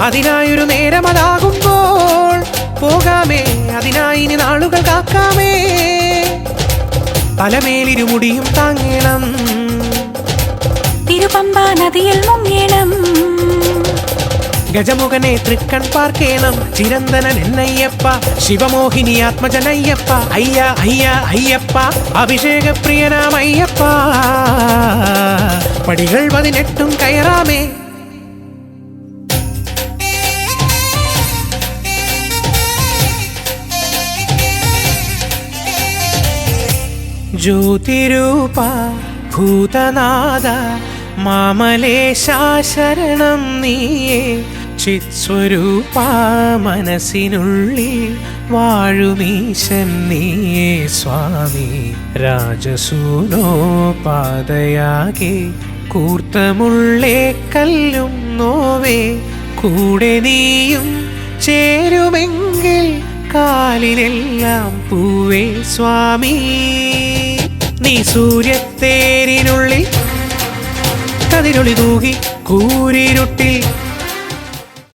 അതിനായൊരു നേരം അതാകുമ്പോൾ പോകാമേ അതിനായി ഇനി നാളുകൾ കാക്കാമേ. തലമേലിരുമുടിയും താങ്ങണം. തിരുപമ്പ നദിയിൽ മുങ്ങണം. ഗജമുഖനെ തൃക്കൺ പാർക്കേണം. ചിരന്തനൻ എന്നയ്യപ്പ ശിവമോഹിനി ആത്മജനയ്യപ്പ. അയ്യ അയ്യ അയ്യപ്പ അഭിഷേക പ്രിയനാം പടികൾ പതിനെട്ടും കയറാമേ. ജ്യോതിരൂപ ഭൂതനാഥ മാമലേശാ ശരണം നീയേ. ചിത്സ്വരൂപ മനസ്സിനുള്ളിൽ വാഴുമീശൻ നീയേ സ്വാമി. രാജസൂനോ പാതയാകെ കൂർത്തമുള്ളേ കല്ലും നോവേ. കൂടെ നീയും ചേരുമെങ്കിൽ കാലിലെല്ലാം പൂവേ സ്വാമി. നീ സൂര്യത്തേരിനുള്ളിൽ കതിരൊളി തൂകി കൂരിരുട്ടിൽ